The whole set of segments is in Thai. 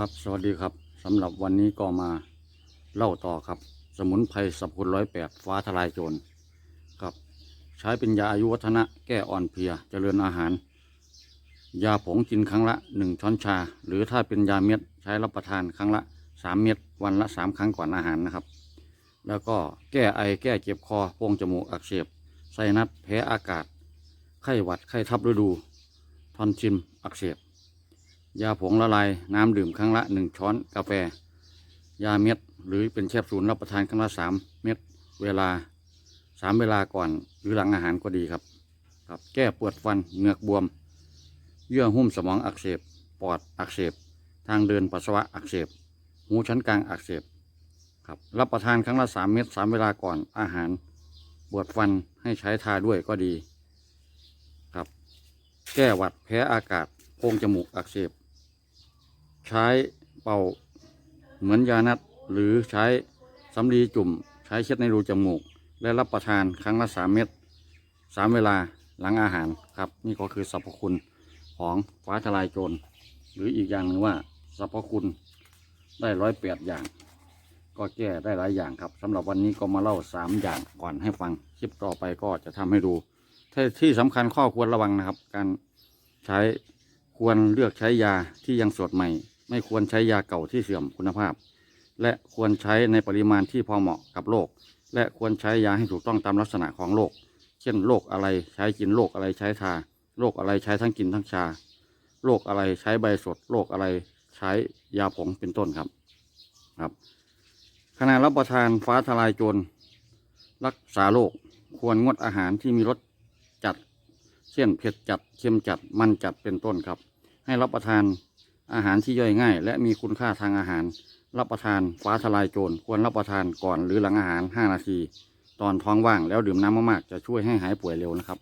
ครับสวัสดีครับสำหรับวันนี้ก็มาเล่าต่อครับ สมุนไพรสับคุณร้อยแปดฟ้าทลายโจรครับ ใช้เป็นยาอายุวัฒนะแก้อ่อนเพลียเจริญอาหาร ยาผงกินครั้งละหนึ่งช้อนชา หรือถ้าเป็นยาเม็ดใช้รับประทานครั้งละสามเม็ดวันละสามครั้งก่อนอาหารนะครับ แล้วก็แก้ไอแก้เจ็บคอโพรงจมูกอักเสบไซนัสแพ้อากาศ ไข้หวัดไข้ทับฤดูทอนซิลอักเสบ ยาผงละลายน้ำดื่มครั้งละหนึ่งช้อนกาแฟ ยาเม็ด หรือเป็นแคปซูลรับประทานครั้งละสามเม็ดเวลาสามเวลาก่อนหรือหลังอาหารก็ดีครับครับ แก้ปวดฟันเหงือกบวม เยื่อหุ้มสมองอักเสบ ปอดอักเสบ ทางเดินปัสสาวะอักเสบ หูชั้นกลางอักเสบครับรับประทานครั้งละสามเม็ดสามเวลาก่อนอาหารปวดฟันให้ใช้ทาด้วยก็ดี ครับ แก้หวัดแพ้อากาศโพรงจมูกอักเสบ ใช้เป่าเหมือนยานัด หรือใช้สำลีจุ่ม ใช้เช็ดในรูจมูก และรับประทานครั้งละสามเม็ดสามเวลาหลังอาหารครับ นี่ก็คือสรรพคุณของฟ้าทลายโจรหรืออีกอย่างหนึ่งว่าสรรพคุณได้ร้อยแปดอย่าง ก็แก้ได้หลายอย่างครับสำหรับวันนี้ก็มาเล่าสามอย่างก่อนให้ฟังคลิปต่อไปก็จะทำให้ดูที่ที่สำคัญข้อควรระวังนะครับ การใช้ควรเลือกใช้ยาที่ยังสดใหม่ ไม่ควรใช้ยาเก่าที่เสื่อมคุณภาพ และควรใช้ในปริมาณที่พอเหมาะกับโรคและควรใช้ยาให้ถูกต้องตามลักษณะของโรคเช่นโรคอะไรใช้กินโรคอะไรใช้ทาโรคอะไรใช้ทั้งกินทั้งชาโรคอะไรใช้ใบสดโรคอะไรใช้ยาผงเป็นต้นครับครับขณะรับประทานฟ้าทลายโจรรักษาโรคควรงดอาหารที่มีรสจัด เช่นเผ็ดจัดเค็มจัดมันจัดเป็นต้นครับ ให้รับประทาน อาหารที่ย่อยง่าย และมีคุณค่าทางอาหาร รับประทานฟ้าทลายโจรควรรับประทานก่อนหรือหลังอาหาร 5 นาที ตอนท้องว่างแล้วดื่มน้ำมากๆ จะช่วยให้หายป่วยเร็วนะครับ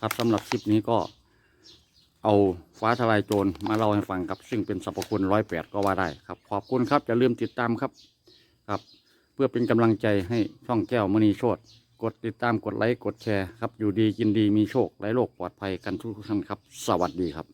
ครับสำหรับคลิปนี้ก็เอาฟ้าทลายโจรมาเล่าให้ฟังครับ ซึ่งเป็นสรรพคุณร้อยแปดก็ว่าได้ครับ ขอบคุณครับอย่าลืมติดตามครับครับ เพื่อเป็นกำลังใจให้ช่องแก้วมณีโชตกดติดตามกดไลค์กดแชร์ครับ อยู่ดีกินดีมีโชคไร้โรคปลอดภัยกันทุกท่านครับ สวัสดีครับ